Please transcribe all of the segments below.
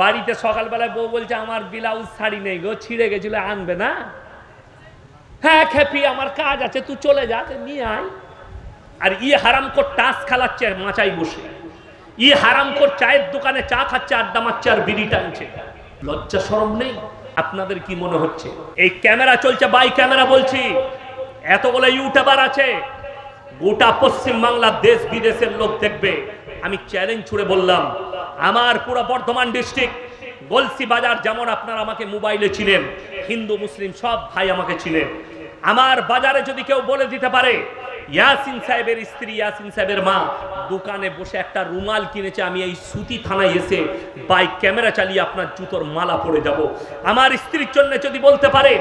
বাড়িতে সকালবেলায় বউ বলছে, আমার ব্লাউজ শাড়ি নেই গো, ছিঁড়ে গেছিল, আনবে না? হ্যাঁ খেপি, আমার কাজ আছে, তুই চলে যা নিয়ে আয়। আর ই হারাম কর টাস খেলাচ্ছে মাচাই বসে। ই হারাম কর চায়ের দোকানে চা খাচ্ছে, আড্ডা মারছে আর বিড়ি টানছে। লজ্জা সরম নেই? আপনাদের কি মনে হচ্ছে? এই ক্যামেরা চলছে, বাই ক্যামেরা বলছি। এতগুলো ইউটিউবার আছে। গোটা পশ্চিম বাংলার দেশ বিদেশের লোক দেখবে। আমি চ্যালেঞ্জ ছুড়ে বললাম আমার পুরো বর্ধমান ডিস্ট্রিক্ট গলসি বাজার যেমন আপনারা আমাকে মোবাইলে ছিলেন হিন্দু, মুসলিম সব ভাই আমাকে ছিলেন আমার বাজারে যদি কেউ বলে দিতে পারে, ইয়াসিন সাহেবের স্ত্রী, ইয়াসিন সাহেবের মা, দোকানে বসে একটা রুমাল কিনেছে, আমি এই সুতি থানায় এসে বাইক ক্যামেরা চালিয়ে আপনার জুতোর মালা পরে যাব। আমার স্ত্রীর জন্য যদি বলতে পারে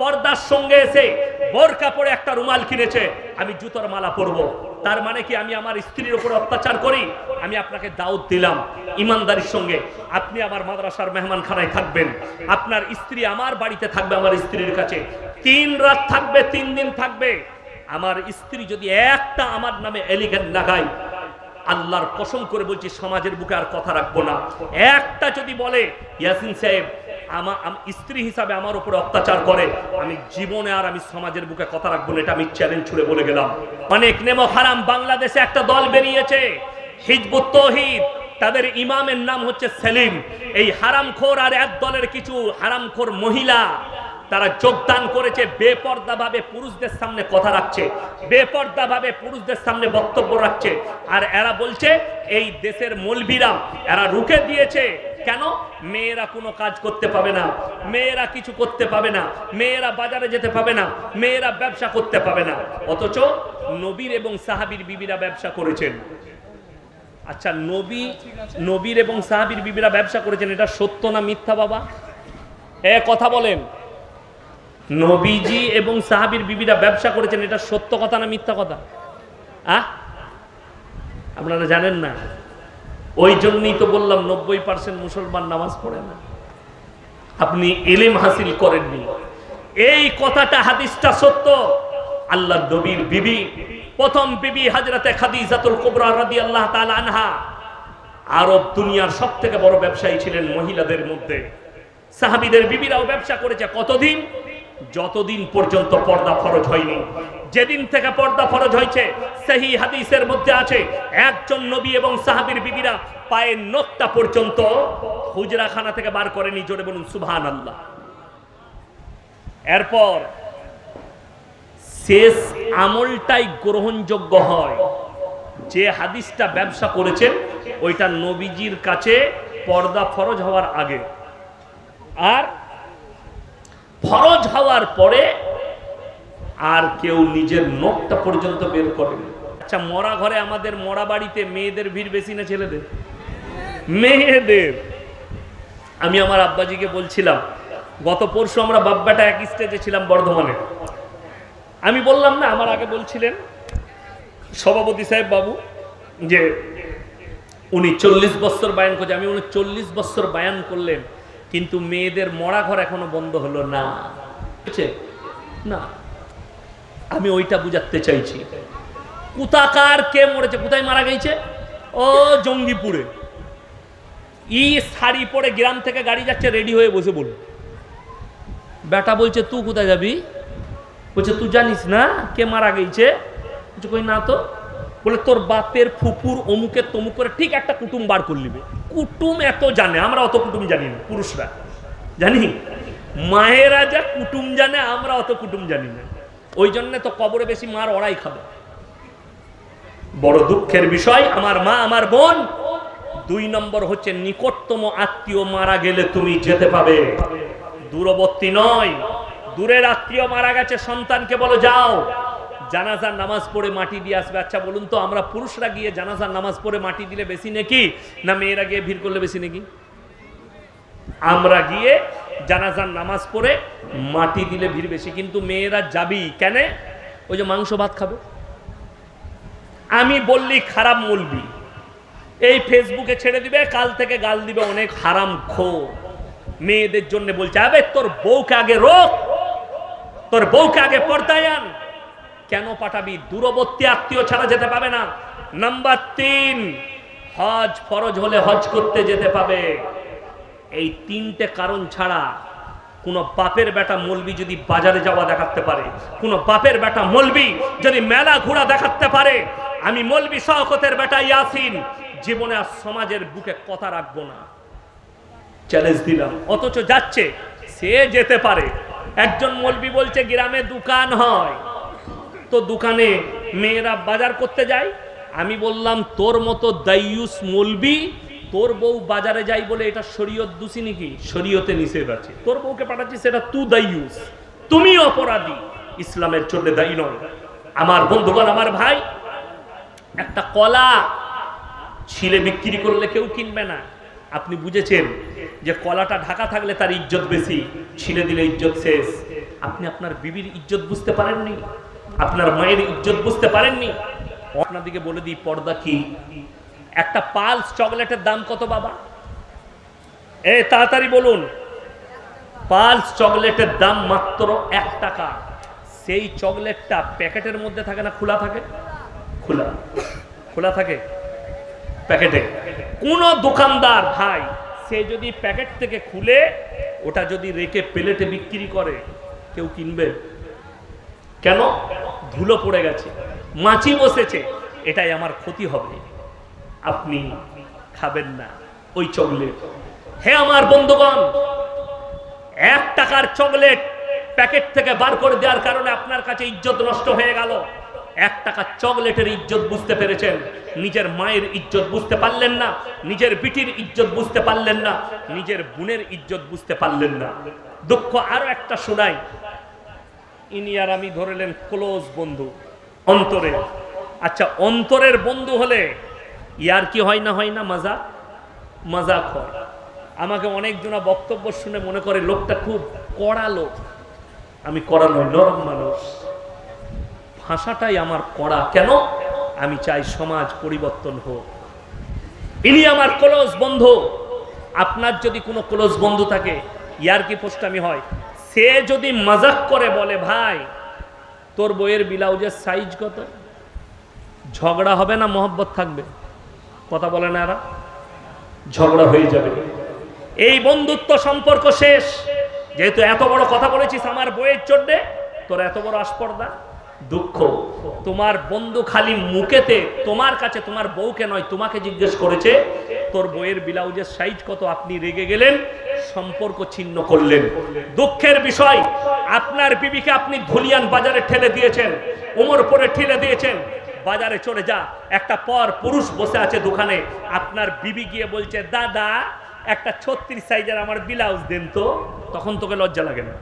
পর্দার সঙ্গে এসে বোরকা পরে একটা রুমাল কিনেছে, আমি জুতোর মালা পরবো। তার মানে কি আমি আমার স্ত্রীর উপর অত্যাচার করি? আমি আপনাকে দাওয়াত দিলাম ইমানদারির সঙ্গে। আপনি আমার মাদ্রাসার মেহমানখানায় থাকবেন। আপনার স্ত্রী আমার বাড়িতে থাকবে, আমার স্ত্রীর কাছে। তিন রাত থাকবে, তিন দিন থাকবে। আমার স্ত্রী যদি একটা আমার নামে এলিগেন লাগায় আল্লাহর কসম করে বলছি, সমাজের বুকে আর কথা রাখব না। একটা যদি বলে, ইয়াসিন সাহেব আমার স্ত্রী হিসাবে আমার উপরে অত্যাচার করে, আমি জীবনে আর আমি সমাজের বুকে কথা রাখব না, এটা আমি চ্যালেঞ্জ ছুড়ে বলে গেলাম। অনেক নেমো হারাম বাংলাদেশে একটা দল বেরিয়েছে, হিজবুত তৌহিদ, তাদের ইমামের নাম হচ্ছে সেলিম। এই হারামখোর আর এক দলের কিছু হারামখোর মহিলা, তারা যোগদান করেছে বেপর্দা ভাবে পুরুষদের সামনে কথা রাখছে বেপর্দা ভাবে পুরুষদের সামনে বক্তব্য রাখছে। আর এরা বলছে, এই দেশের মলবিরা, এরা রুখে দিয়েছে কেন? মেয়েরা কোনো কাজ করতে পাবে না। মেয়েরা কিছু করতে পাবে না। মেয়েরা বাজারে যেতে পাবে না। মেয়েরা ব্যবসা করতে পাবে না। অথচ নবীর এবং সাহাবির বিবিরা ব্যবসা করেছেন। আচ্ছা নবী, নবীর এবং সাহাবির বিবিরা ব্যবসা করেছেন, এটা সত্য না মিথ্যা বাবা? এ, কথা বলেন। নবীজি এবং সাহাবির বিবিরা ব্যবসা করেছেন, এটা সত্য কথা না মিথ্যা কথা? আহ? আপনারা জানেন না। ওই জন্যই তো বললাম নব্বই পার্সেন্ট মুসলমান নামাজ পড়ে না। আপনি এলিম হাসিল করেননি। এই কথাটা, হাদিসটা সত্য। আল্লাহ নবীর বিবি, প্রথম বিবি হাজরাতে খাদিজাতুল কুবরা রাদিয়াল্লাহু তাআলা আনহা। আরব দুনিয়ার সব থেকে বড় ব্যবসায়ী ছিলেন মহিলাদের মধ্যে। সাহাবিদের বিবিরাও ব্যবসা করেছে। কতদিন? যতদিন পর্যন্ত পর্দা ফরজ হয়নি, যেদিন থেকে পর্দা ফরজ হয়েছে, সেই হাদিসের মধ্যে আছে, একজন নবী এবং সাহাবীর বিবিরা পায়ের নখটা পর্যন্ত হুজরাখানা থেকে বার করেনি, জোরে বলুন সুবহান আল্লাহ এরপর, শেষ আমলটাই গ্রহণযোগ্য হয়। যে হাদিসটা ব্যবসা করেছেন, ওইটা নবীজির কাছে পর্দা ফরজ হওয়ার আগে। আর ফরজ হওয়ার পরে আর কেউ নিজের নখটা পর্যন্ত বের করেনি আচ্ছা মরা ঘরে আমাদের মরা বাড়িতে মেয়েদের ভিড় বেশি না ছেলেদের? মেয়েদের। আমি আমার আব্বাজিকে বলছিলাম, গত পরশু আমরা বাব্বাটা এক স্টেজে ছিলাম বর্ধমানে। আমি বললাম না, আমার আগে বলছিলেন সভাপতি সাহেব বাবু, যে উনি চল্লিশ বছর বায়ান করছে আমি উনি চল্লিশ বছর বায়ান করলেন। কিন্তু মেয়েদের মরা ঘর এখনও বন্ধ হলো না? না। আমি ওইটা বুঝাতে চাইছি। কুতাকার কে মরেছে? কোথায় মারা গেছে? ও জঙ্গিপুরে। ই শাড়ি পরে গ্রাম থেকে গাড়ি যাচ্ছে, রেডি হয়ে বসে বলুন বেটা বলছে তুই কোথায় যাবি? বলছে তুই জানিস না কে মারা গেছে? কই না তো। বলে, তোর বাপের ফুপুর অমুকের তমুক করে ঠিক একটা কুটুম বার করলিবে কুটুম এত জানে, আমরা অত কুটুম জানি না, পুরুষরা। জানি? মায়েরা যা কুটুম জানে, আমরা অত কুটুম জানি না। ওই জন্যে তো কবরে বেশি মার ওরাই খাবে। বড় দুঃখের বিষয়, আমার মা, আমার বোন, দুই নম্বর হচ্ছে, নিকটতম আত্মীয় মারা গেলে তুমি যেতে পাবে। দূরবর্তী নয়, দূরের আত্মীয় মারা গেছে, সন্তানকে বলো, যাও। জানাজার নামাজ পড়ে মাটি দিয়ে আসবে। আচ্ছা বলুন তো, আমরা পুরুষরা গিয়ে জানাজার নামাজ পড়ে মাটি দিলে বেশি নাকি? না মেয়েরা গিয়ে ভিড় করলে বেশি নাকি? আমরা গিয়ে জানাজার নামাজ পড়ে মাটি দিলে ভিড় বেশি, কিন্তু মেয়েরা যাবি কেন? ওই যে মাংস ভাত খাবে। আমি বললি খারাপ মলবি। এই ফেসবুকে ছেড়ে দিবে, কাল থেকে গাল দিবে অনেক হারাম খো মেয়েদের জন্য বলছে, আবে তোর বউকে আগে রোক তোর বউকে আগে পর্দায় আন। কেন পাঠাবি? দূরবর্তী আত্মীয় ছাড়া যেতে পাবে না। নাম্বার তিন, হজ ফরজ হলে হজ করতে যেতে পাবে। এই তিনটে কারণ ছাড়া কোনো বাপের বেটা মলবি যদি বাজারে যাওয়া দেখাতে পারে, কোনো বাপের বেটা মলবি যদি মেলা ঘোরা দেখাতে পারে, আমি মলবি শওকতের বেটা ইয়াসিন, জীবনে আর সমাজের বুকে কথা রাখব না। চ্যালেঞ্জ দিলাম। অথচ যাচ্ছে, সে যেতে পারে। একজন মলবি বলছে, গ্রামে দোকান হয়। দোকানে মেয়েরা বাজার করতে যায়। আমি বললাম, তোর মতো দাইয়ুস মলবি, তোর বউ বাজারে যাই বলে এটা শরীয়ত দূষি নাকি? শরীয়তে নিষেধ আছে। তোর বউকে পাঠাচ্ছি সেটা তু দাইয়ুস তুমি অপরাধী। ইসলামের চলে দায়ী নয়। আমার বন্ধুগণ, আমার ভাই, একটা কলা ছিলে বিক্রি করলে কেউ কিনবে না। আপনি বুঝেছেন যে কলাটা ঢাকা থাকলে তার ইজ্জত বেশি, ছিলে দিলে ইজ্জত শেষ। আপনি আপনার বিবির ইজ্জত বুঝতে পারেননি? আপনার মায়ের ইজ্জত বুঝতে পারেননি? আপনাদিকে বলে দিই, পর্দা কি? একটা পালস চকলেটের দাম কত বাবা? এ, তাড়াতাড়ি বলুন। পালস চকলেটের দাম মাত্র এক টাকা। সেই চকলেটটা প্যাকেটের মধ্যে থাকে না খোলা থাকে? খোলা। খোলা থাকে? প্যাকেটে। কোন দোকানদার ভাই, সে যদি প্যাকেট থেকে খুলে, ওটা যদি রেখে প্লেটে বিক্রি করে, কেউ কিনবে? কেন? ধুলো পড়ে গেছে, মাছি বসেছে, এটাই আমার ক্ষতি হবে। আপনি খাবেন না ওই চকলেট। হে আমার বন্ধুগণ, এক টাকার চকলেট প্যাকেট থেকে বার করে দেওয়ার কারণে আপনার কাছে ইজ্জত নষ্ট হয়ে গেল। এক টাকার চকলেটের ইজ্জত বুঝতে পেরেছেন, নিজের মায়ের ইজ্জত বুঝতে পারলেন না, নিজের বিটির ইজ্জত বুঝতে পারলেন না, নিজের বোনের ইজ্জত বুঝতে পারলেন না। দুঃখ আরও একটা শোনাই ইনি আর আমি ধরলেন ক্লোজ বন্ধু, অন্তরে। আচ্ছা অন্তরের বন্ধু হলে ইয়ার কি হয় না হয় না মজা মজাক হয়। আমাকে অনেকজনা বক্তব্য শুনে মনে করে লোকটা খুব কড়া লোক। আমি কড়া নয় নরম মানুষ। ভাষাটাই আমার কড়া। কেন? আমি চাই সমাজ পরিবর্তন হোক। ইনি আমার ক্লোজ বন্ধু। আপনার যদি কোনো ক্লোজ বন্ধু থাকে, ইয়ার কি পোস্টামি হয়? সে যদি মজাক করে বলে ভাই তোর বইয়ের ব্লাউজের সাইজ কত? ঝগড়া হবে না মহব্বত থাকবে? কথা বলে না এরা। ঝগড়া হয়ে যাবে। এই বন্ধুত্ব সম্পর্ক শেষ। যেহেতু এত বড় কথা বলেছিস আমার বইয়ের জন্যে তোর এত বড় আস্পর্দা দুঃখ। তোমার বন্ধু খালি মুখেতে তোমার কাছে তোমার বউকে নয় তোমাকে জিজ্ঞেস করেছে তোর বইয়ের ব্লাউজের সাইজ কত? আপনি রেগে গেলেন? সম্পর্ক ছিন্ন করলেন। দুঃখের বিষয়, আপনার বিবিকে আপনি ধুলিয়ান বাজারে ঠেলে দিয়েছেন উমর পরে ঠেলে দিয়েছেন, বাজারে চলে যা। একটা পর পুরুষ বসে আছে দোকানে, আপনার বিবি গিয়ে বলছে, দাদা, একটা ছত্রিশ সাইজের আমার ব্লাউজ দেন তো। তখন তোকে লজ্জা লাগে না।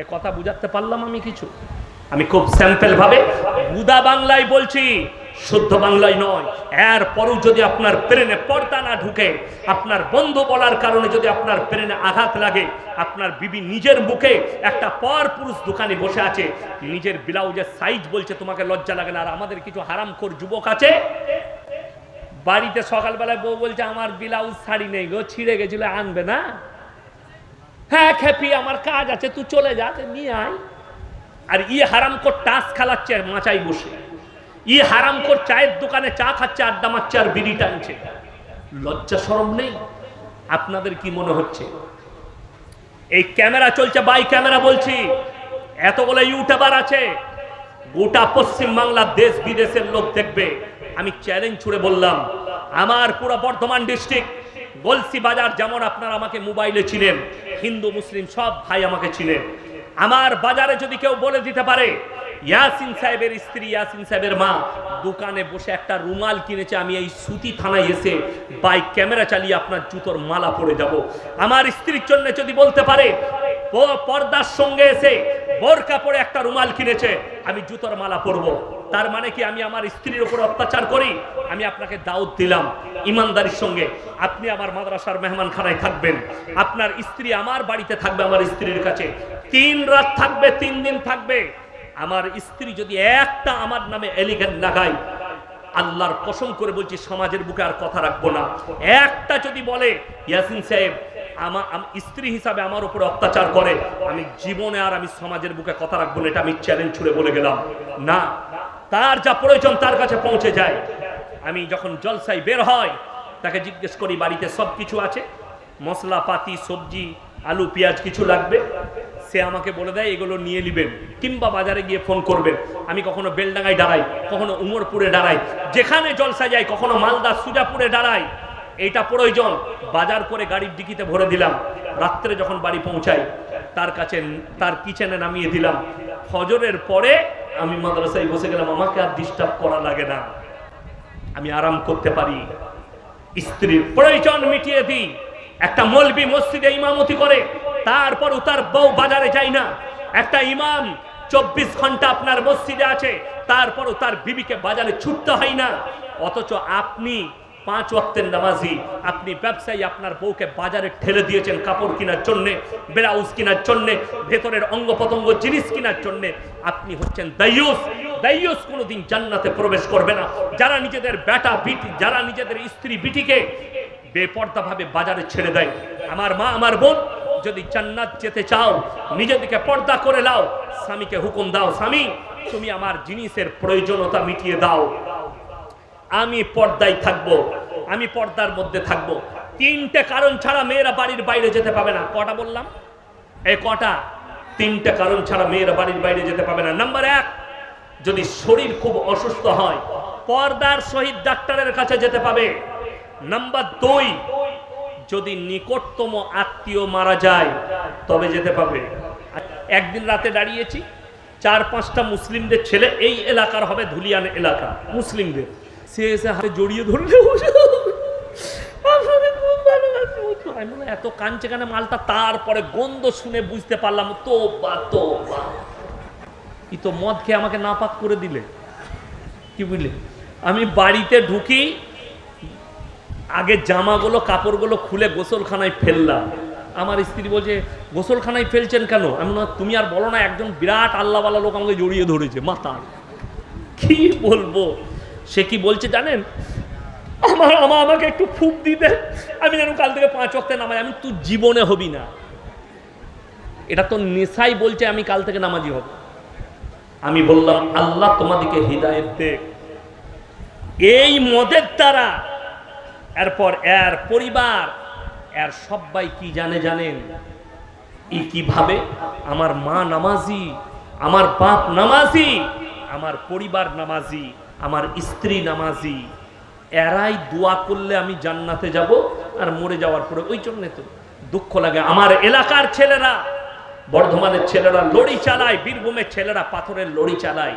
এ কথা বুঝাতে পারলাম আমি কিছু। আমি খুব স্যাম্পল ভাবে বুদা বাংলায় বলছি শুদ্ধ বাংলায় নয়। এর পরও যদি আপনার ব্রেনে পর্দা না ঢুকে, আপনার বন্ধু বলার কারণে যদি আপনার ব্রেনে আঘাত লাগে, আপনার বিবি নিজের মুখে একটা পর পুরুষ দোকানে বসে আছে, নিজের ব্লাউজের সাইজ বলছে, তোমাকে লজ্জা লাগে না, আর আমাদের কিছু হারামখোর যুবক আছে? বাড়িতে সকালবেলায় বউ বলছে, আমার ব্লাউজ শাড়ি নেই গো, ছিঁড়ে গেছিল, আনবে না? হ্যাঁ খেপি, আমার কাজ আছে, তুই চলে যা নিয়ে আয়। আর ই হারাম কর টাস খেলাচ্ছে মাচাই বসে। ই হারাম কর চায়ের দোকানে চা খাচ্ছে, আড্ডা মারছে আর বিড়ি টানছে। লজ্জা সরম নেই? আপনাদের কি মনে হচ্ছে? এই ক্যামেরা চলছে, বাই ক্যামেরা বলছি। এতগুলো ইউটিউবার আছে, গোটা পশ্চিম বাংলার দেশ বিদেশের লোক দেখবে। আমি চ্যালেঞ্জ ছুড়ে বললাম, আমার পুরো বর্ধমান ডিস্ট্রিক্ট গলসি বাজার যেমন আপনারা আমাকে মোবাইলে ছিলেন হিন্দু, মুসলিম সব ভাই আমাকে ছিলেন আমার বাজারে যদি কেউ বলে দিতে পারে ইয়াসিন সাহেবের স্ত্রী, ইয়াসিন সাহেবের মা দোকানে বসে একটা রুমাল কিনেছে, আমি এই সুতি থানায় এসে বাইক ক্যামেরা চালিয়ে আপনার জুতোর মালা পরে যাব। আমার স্ত্রীর জন্য যদি বলতে পারে পর্দার সঙ্গে এসে বোরকা পরে একটা রুমাল কিনেছে, আমি জুতোর মালা পরব। তার মানে কি আমি আমার স্ত্রীর উপর অত্যাচার করি? আমি আপনাকে দাওয়াত দিলাম ইমানদারির সঙ্গে। আপনি আমার মাদ্রাসার মেহমানখানায় থাকবেন। আপনার স্ত্রী আমার বাড়িতে থাকবে, আমার স্ত্রীর কাছে। তিন রাত থাকবে, তিন দিন থাকবে। আমার স্ত্রী যদি একটা আমার নামে এলিগেন লাগায়, আল্লাহর কসম করে বলছি সমাজের বুকে আর কথা রাখব না। একটা যদি বলে, ইয়াসিন সাহেব আমার স্ত্রী হিসাবে আমার উপরে অত্যাচার করে, আমি জীবনে আর আমি সমাজের বুকে কথা রাখব না, এটা আমি চ্যালেঞ্জ ছুড়ে বলে গেলাম। না, তার যা প্রয়োজন তার কাছে পৌঁছে যায়। আমি যখন জলসাই বের হয় তাকে জিজ্ঞেস করি, বাড়িতে সব কিছু আছে? মশলাপাতি, সবজি, আলু, পেঁয়াজ কিছু লাগবে? সে আমাকে বলে দেয়, এগুলো নিয়ে নেবেন কিংবা বাজারে গিয়ে ফোন করবেন। আমি কখনো বেলডাঙ্গায় দাঁড়াই, কখনো উমরপুরে দাঁড়াই। যেখানে জলসা যাই কখনো মালদা সুজাপুরে দাঁড়াই। এইটা প্রয়োজন। বাজার করে গাড়ির ডিকিতে ভরে দিলাম। রাত্রে যখন বাড়ি পৌঁছাই, তার কাছে, তার কিচেনে নামিয়ে দিলাম। ফজরের পরে আমি মাদ্রাসায় বসে গেলাম, আমাকে আর ডিস্টার্ব করা লাগে না। আমি আরাম করতে পারি। স্ত্রীর প্রয়োজন মিটিয়ে দিই। একটা মলবি মসজিদে ইমামতি করে। তারপর তার বউ বাজারে যায় না। একটা ইমাম চব্বিশ ঘণ্টা আপনার মসজিদে আছে তারপরও তার বিবিকে বাজারে ছুটতে হয় না। অথচ আপনি পাঁচ ওয়াক্তের নামাজি, আপনি ব্যবসায়ী, আপনার বউকে বাজারে ঠেলে দিয়েছেন কাপড় কেনার জন্যে, ব্লাউজ কেনার জন্যে, ভেতরের অঙ্গ প্রত্যঙ্গ জিনিস কেনার জন্যে। আপনি হচ্ছেন দাইয়ুস। দাইয়ুস কোনোদিন জান্নাতে প্রবেশ করবে না। যারা নিজেদের বেটা বিটি, যারা নিজেদের স্ত্রী বিটিকে বেপর্দা ভাবে বাজারে ছেড়ে দেয়। আমার মা, আমার বোন যদি জান্নাত যেতে চাও নিজেদেরকে পর্দা করে লাও স্বামীকে হুকুম দাও, স্বামী, তুমি আমার জিনিসের প্রয়োজনীয়তা মিটিয়ে দাও। আমি পর্দায় থাকব, আমি পর্দার মধ্যে থাকব। তিনটে কারণ ছাড়া মেয়েরা বাড়ির বাইরে যেতে পাবে না। কটা বললাম? এই কটা। তিনটে কারণ ছাড়া মেয়েরা বাড়ির বাইরে যেতে পাবে না। নাম্বার এক, যদি শরীর খুব অসুস্থ হয়, পর্দার সহিত ডাক্তারের কাছে যেতে পাবে। নাম্বার দুই যদি নিকটতম আত্মীয় মারা যায়, তবে যেতে পাবে একদিন রাতে দাঁড়িয়েছি, চার পাঁচটা মুসলিমদের ছেলে, এই এলাকার হবে ধুলিয়ান এলাকা, মুসলিমদের। সে এসে হাতে জড়িয়ে ধরলে। এত কাঞ্চে কানে? মালটা তারপরে গন্ধ শুনে বুঝতে পারলাম তো বা তো ই তো মদ খেয়ে আমাকে নাপাক করে দিলে। কি বুঝলে? আমি বাড়িতে ঢুকি আগে জামাগুলো কাপড়গুলো খুলে গোসলখানায় ফেললাম। আমার স্ত্রী বলছে গোসলখানায় ফেলছেন কেন? আমি বললাম, তুমি আর বলো না একজন বিরাট আল্লাহওয়ালা লোক আমাকে জড়িয়ে ধরেছে মাথা। কি বলব? সে কি বলছে জানেন? আমার আমা আমাকে একটু ফুক দিতে আমি যেন কাল থেকে পাঁচ অক্টে নামাই আমি তুই জীবনে হবি না। এটা তো নেশাই বলছে আমি কাল থেকে নামাজি হব। আমি বললাম আল্লাহ তোমাদেরকে হৃদায়ত দেখ। এই মদের দ্বারা এরপর এর পরিবার, এর সবাই কি জানে জানেন? ই কীভাবে? আমার মা নামাজি, আমার বাপ নামাজি, আমার পরিবার নামাজি, আমার স্ত্রী নামাজি। এরাই দোয়া করলে আমি জান্নাতে যাব আর মরে যাওয়ার পরে। ওই জন্যে তো দুঃখ লাগে। আমার এলাকার ছেলেরা, বর্ধমানের ছেলেরা লড়ি চালায়, বীরভূমের ছেলেরা পাথরের লড়ি চালায়।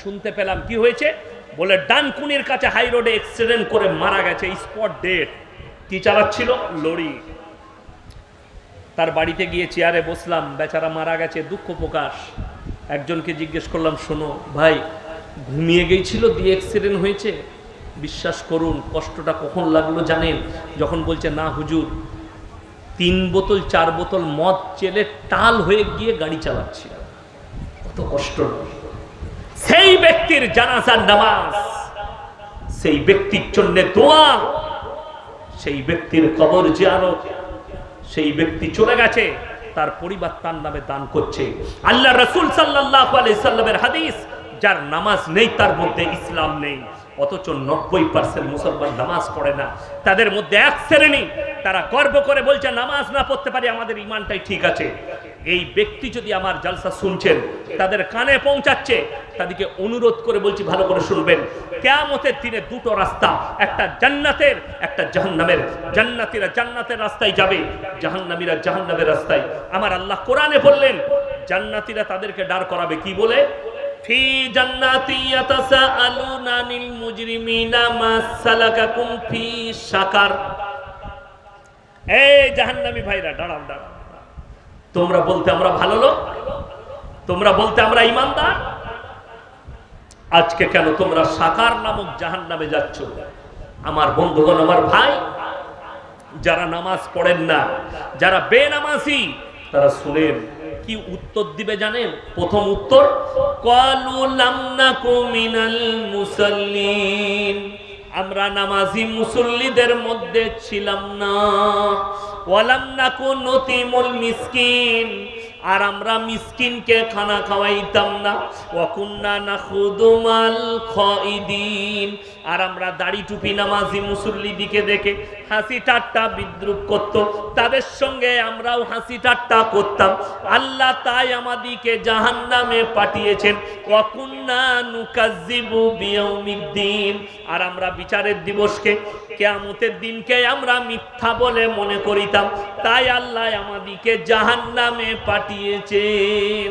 শুনতে পেলাম কি হয়েছে? বলে ডানকুনির কাছে হাই রোডে অ্যাক্সিডেন্ট করে মারা গেছে স্পট ডেট কি চালাচ্ছিল? লড়ি তার বাড়িতে গিয়ে চেয়ারে বসলাম, বেচারা মারা গেছে, দুঃখ প্রকাশ। একজনকে জিজ্ঞেস করলাম, শোনো ভাই, ঘুমিয়ে গেছিল, দিয়ে অ্যাক্সিডেন্ট হয়েছে? বিশ্বাস করুন, কষ্টটা কখন লাগল জানেন? যখন বলছে, না হুজুর, তিন বোতল, চার বোতল মদ চেলে টাল হয়ে গিয়ে গাড়ি চালাচ্ছিল। কত কষ্ট। সেই ব্যক্তির জানাজার নামাজ, সেই ব্যক্তির জন্য দোয়া, সেই ব্যক্তির কবর জিয়ারত, সেই ব্যক্তি চলে গেছে, তার পরিবার তার নামে দান করছে। আল্লাহ রসুল সাল্লাহ হাদিস, যার নামাজ নেই, তার মধ্যে ইসলাম নেই। অথচ নব্বই পার্সেন্ট মুসলমান নামাজ পড়ে না। তাদের মধ্যে এক শ্রেণি, তারা গর্ব করে বলছে, নামাজ না পড়তে পারি, আমাদের ইমানটাই ঠিক আছে। এই ব্যক্তি যদি আমার জালসা শুনছেন, তাদের কানে পৌঁছাচ্ছে, তাদেরকে অনুরোধ করে বলছি ভালো করে শুনবেন। কেয়ামতের দিনে দুটো রাস্তা, একটা জান্নাতের, একটা জাহান্নামের। জান্নাতিরা জান্নাতের রাস্তায় যাবে, জাহান্নামীরা জাহান্নামের রাস্তায়। আমার আল্লাহ কোরআনে বললেন, জান্নাতিরা তাদেরকে দাঁড় করাবে কি বলে? ফি সাকার এই জাহান্নামী ভাইরা দাঁড়াও দাঁড়াও তোমরা বলতে আমরা ভালো লোক? তোমরা বলতে আমরা ইমানদার? আজকে কেন তোমরা সাকার নামক জাহান নামে যাচ্ছ? আমার বন্ধুগণ, আমার ভাই, যারা নামাজ পড়েন না, যারা বেনামাজি, তারা শুনেন, কি উত্তর দিবে জানেন? প্রথম উত্তর আমরা নামাজি মুসল্লিদের মধ্যে ছিলাম না। ওয়ালাম নাকু নতিমুল মিসকিন। আর আমরা মিসকিনকে খানা খাওয়াইতাম না। ওয়াকুন্না না খুদুমাল খাইদিন। আর আমরা দাড়ি টুপি নামাজি মুসল্লি দিকে দেখে হাসি ঠাট্টা বিদ্রুপ করত। তাদের সঙ্গে আমরাও হাসি ঠাট্টা করতাম। আল্লাহ তাই আমাদিকে জাহান্নামে পাঠিয়েছেন। ওয়াকুন্না নুকাজ্জিবু বিয়াউমিদ্দিন। আর আমরা বিচারের দিবসকে, কেয়ামতের দিনকে আমরা মিথ্যা বলে মনে করিতাম। তাই আল্লাহ আমাদিকে জাহান্নামে পাঠিয়েছেন।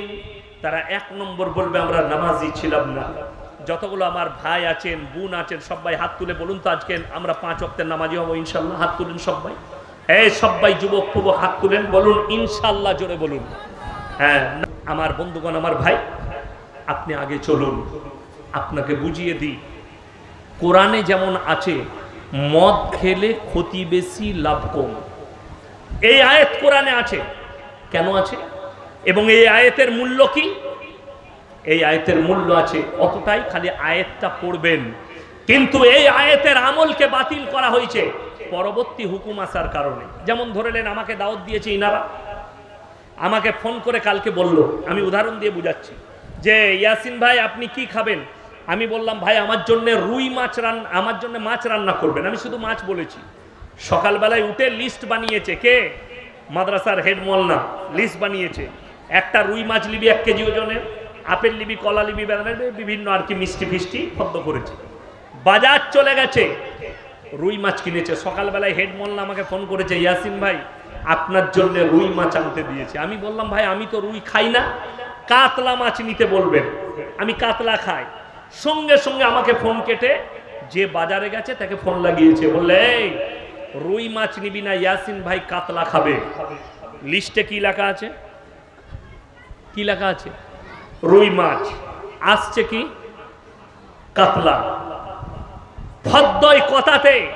তারা এক নম্বর বলবে, আমরা নামাজি ছিলাম না। যতগুলো আমার ভাই আছেন, বোন আছেন, সবাই হাত তুলে বলুন তো আজকে আমরা পাঁচ অক্টের নামাজি হব, ইনশাল্লাহ। হাত তুলেন সবাই। এই সবাই, যুবক ফুবক হাত তুলেন, বলুন, ইনশাল্লাহ জোরে বলুন। হ্যাঁ আমার বন্ধুগণ, আমার ভাই, আপনি আগে চলুন। আপনাকে বুঝিয়ে দিই, কোরআনে যেমন আছে, মদ খেলে ক্ষতি বেশি, লাভ কম। এই আয়াত কোরআনে আছে। কেন আছে? এবং এই আয়াতের মূল্য কি? এই আয়াতের মূল্য আছে, অতটাই খালি আয়াতটা পড়বেন। কিন্তু এই আয়াতের আমলকে বাতিল করা হয়েছে, পরবর্তী হুকুম আসার কারণে। যেমন ধরে নেন আমাকে দাওয়াত দিয়েছে ইনারা। আমাকে ফোন করে কালকে বলল, আমি উদাহরণ দিয়ে বুঝাচ্ছি। যে, ইয়াসিন ভাই, আপনি কি খাবেন? আমি বললাম, ভাই, আমার জন্য রুই মাছ রান্না আমার জন্য মাছ রান্না করবেন। আমি শুধু মাছ বলেছি। সকালবেলায় উঠে লিস্ট বানিয়েছে কে? মাদ্রাসার হেড মোল্লা লিস্ট বানিয়েছে। একটা রুই মাছ লিবি এক কেজি ওজনের। আপেল লিবি কলা লিবি বেদানা বিভিন্ন আর কি মিষ্টি ফিষ্টি ফদ্দ করেছে। বাজার চলে গেছে। রুই মাছ কিনেছে। সকালবেলায় হেড মোল্লা আমাকে ফোন করেছে, ইয়াসিন ভাই, আপনার জন্য রুই মাছ আনতে দিয়েছে। আমি বললাম, ভাই, আমি তো রুই খাই না। কাতলা মাছ নিতে বলবেন। আমি কাতলা খাই। সঙ্গে সঙ্গে আমাকে ফোন কেটে যে বাজারে গেছে, তাকে ফোন লাগিয়েছে। বললে রুই মাছ নিবি না, ইয়াসিন ভাই কাতলা খাবে। লিস্টে কি লেখা আছে? কি লেখা আছে? রুই মাছ। আসছে কি? কাতলা। ভদ্রই কথাতে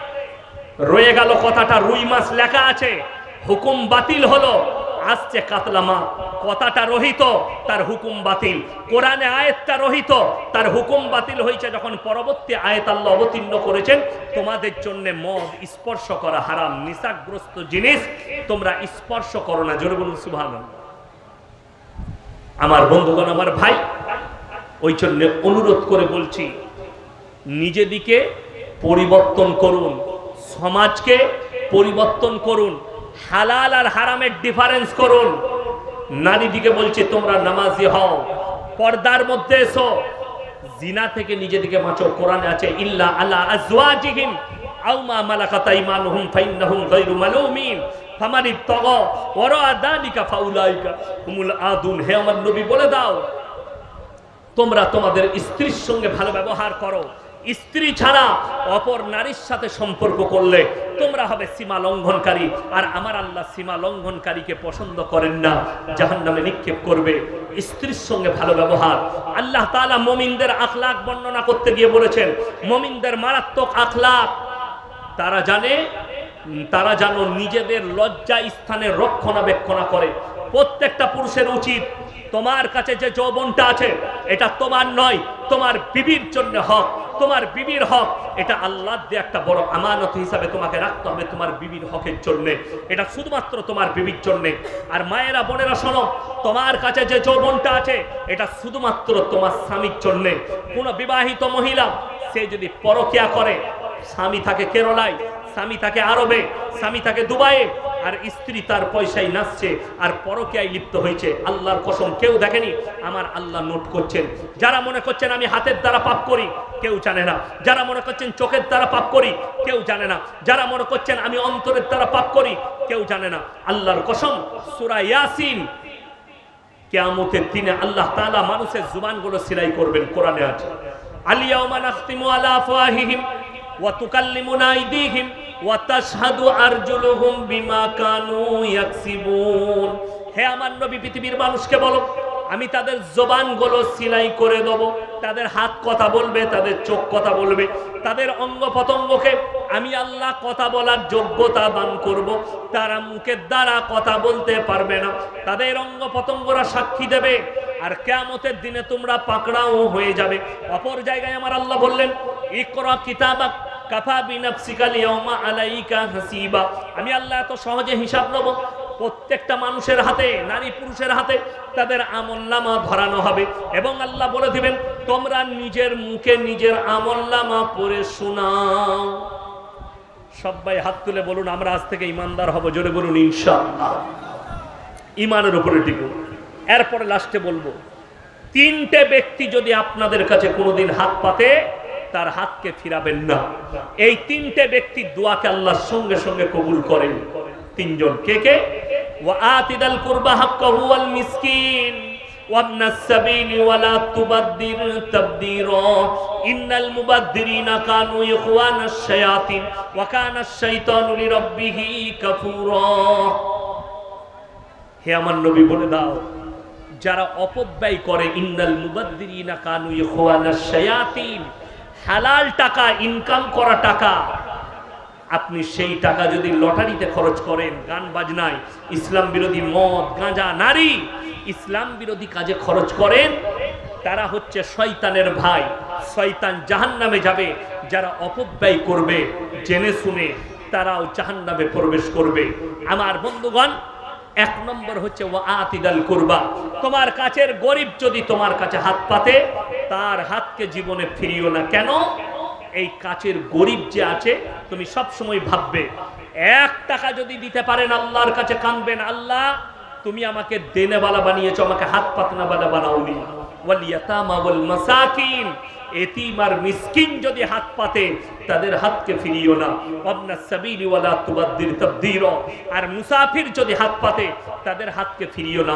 রয়ে গেল কথাটা, রুই মাছ লেখা আছে, হুকুম বাতিল হলো, আসছে কাতলা মা। কথাটা রহিত, তার হুকুম বাতিল। কোরআনে আয়াতটা রহিত, তার হুকুম বাতিল হয়েছে যখন পরবর্তী আয়াত আল্লাহ অবতীর্ণ করেছেন, তোমাদের জন্য মদ স্পর্শ করা হারাম, নিশাগ্রস্ত জিনিস তোমরা স্পর্শ করো না। জোরে বলুন, সুবহানাল্লাহ। আমার বন্ধুগণ, আমার ভাই, ওই জন্য অনুরোধ করে বলছি, নিজেদিকে পরিবর্তন করুন, সমাজকে পরিবর্তন করুন, হালাল আর হারামের ডিফারেন্স করুন। নারীদিকে বলছি, তোমরা নামাজি হও, পর্দার মধ্যে এসো। জিনা থেকে নিজেদিকে বাঁচো, কোরআনে আছে, ইল্লা আলা আজওয়াজিহিম, আও মা ফাইন্নাহুম গায়রু মালুমিন। ফামান ইবতাগা যালিকা ফাউলাইকা, হুমুল আদুন। হে আমার নবী, বলে দাও, তোমরা তোমাদের স্ত্রীর সঙ্গে ভালো ব্যবহার করো। স্ত্রী ছাড়া অপর নারীর সাথে সম্পর্ক করলে তোমরা হবে সীমা লঙ্ঘনকারী, আর আমার আল্লাহ সীমা লঙ্ঘনকারীকে পছন্দ করেন না। জাহান নামে নিক্ষেপ করবে, স্ত্রীর সঙ্গে ভালো ব্যবহার। আল্লাহ তালা মমিনদের আখলাক বর্ণনা করতে গিয়ে বলেছেন, মমিনদের মারাত্মক আখলাক, তারা জানে তারা যেন নিজেদের লজ্জা স্থানে রক্ষণাবেক্ষণা করে। প্রত্যেকটা পুরুষের উচিত, তোমার কাছে যে যৌবনটা আছে, এটা তোমার নয়, তোমার বিবির জন্য হক, তোমার বিবির হক। এটা আল্লাহ দিয়ে একটা বড় আমানত হিসাবে তোমাকে রাখতে হবে তোমার বিবির হকের জন্য। এটা শুধুমাত্র তোমার বিবির জন্য। আর মায়েরা, বোনেরা, শোনো, তোমার কাছে যে যৌবনটা আছে, এটা শুধুমাত্র তোমার স্বামীর জন্য। কোনো বিবাহিত মহিলা, সে যদি পরকিয়া করে, স্বামী থাকে কেরলায় স্বামী থাকে আরবে, স্বামী থাকে দুবাইয়ে, আর স্ত্রী তার পয়সায় নাচছে আর পরকিয়ায় লিপ্ত হয়েছে। আল্লাহর কসম, কেউ দেখেনি? আমার আল্লাহ নোট করছেন। যারা মনে করছেন আমি হাতের দ্বারা পাপ করি, কেউ জানে না। যারা মনে করছেন চোখের দ্বারা পাপ করি, কেউ জানে না। যারা মনে করছেন আমি অন্তরের দ্বারা পাপ করি, কেউ জানে না। আল্লাহর কসম, সুরা ইয়াসিন, কেয়ামতের দিনে আল্লাহ তাআলা মানুষের জুবানগুলো সিলাই করবেন কোরআনে আছে নাখতিমু আলা আফওয়াহিহিম ওয়া তুকাল্লিমুনা আইদিহিম। বিমা কানু হে আমার নবী, পৃথিবীর মানুষকে বলো, আমি তাদের জবানগুলো সিলাই করে দেব। তাদের হাত কথা বলবে, তাদের চোখ কথা বলবে। তাদের অঙ্গ পতঙ্গকে আমি আল্লাহ কথা বলার যোগ্যতা দান করব। তারা মুখের দ্বারা কথা বলতে পারবে না। তাদের অঙ্গ পতঙ্গরা সাক্ষী দেবে। আর কেয়ামতের দিনে তোমরা পাকড়াও হয়ে যাবে। অপর জায়গায় আমার আল্লাহ বললেন, ইকরা কিতাবাক কাফা বিনাফসিকাল ইয়াউমা আলাইকা হাসিবা। আমি আল্লাহ এত সহজে হিসাব নেব, প্রত্যেকটা মানুষের হাতে, নারী পুরুষের হাতে তাদের আমলনামা ধরানো হবে। এবং আল্লাহ বলে দিবেন, তোমরা নিজের মুখে নিজের আমলনামা পড়ে শোনাও। সবাই হাত তুলে বলুন, আমরা আজ থেকে ইমানদার হব, জোরে বলুন, ইনশাআল্লাহ। ইমানের উপরে টিকুন। এরপরে লাস্টে বলব, তিনটে ব্যক্তি যদি আপনাদের কাছে কোনোদিন হাত পাতে তার হাতকে ফিরাবেন না এই তিনটে ব্যক্তির দোয়াকে আল্লাহর সঙ্গে সঙ্গে কবুল করেন তিনজন কে কে وآتِ ذا القربى حقه والمسكين وابن السبيل ولا تبذر تبذيرا إن المبذرين كانوا إخوان الشياطين وكان الشيطان لربه كفورا হে আমার নবী বলে দাও যারা অপব্যয় করে ইন্নাল মুবাদ্দিরিনা কানু ইখওয়ানাশ শায়াতিন হালাল টাকা ইনকাম করা টাকা, আপনি সেই টাকা যদি লটারিতে খরচ করেন, গান বাজনায়, ইসলাম বিরোধী মদ, গাঁজা, নারী, ইসলাম বিরোধী কাজে খরচ করেন, তারা হচ্ছে শয়তানের ভাই। শয়তান জাহান্নামে যাবে, যারা অপব্যয় করবে, জেনে শুনে তারাও জাহান্নামে প্রবেশ করবে। আমার বন্ধুগণ, এক নম্বর হচ্ছে ও আতিদাল করবা। তোমার কাছের গরিব যদি তোমার কাছে হাত পাতে তার হাতকে জীবনে ফিরিও না। কেন? এই কাছের গরিব যে আছে, তুমি সব সময় ভাববে, এক টাকা যদি দিতে পারেন আল্লাহর কাছে, কানবেন, আল্লাহ, তুমি আমাকে দেনেওয়ালা বানিয়েছো, আমাকে হাত পাতনাওয়ালা বানাওনি। ওয়াল ইয়াতামা ওয়াল আর মুসাফির যদি হাত পাতে, তাদের হাতকে ফিরিও না।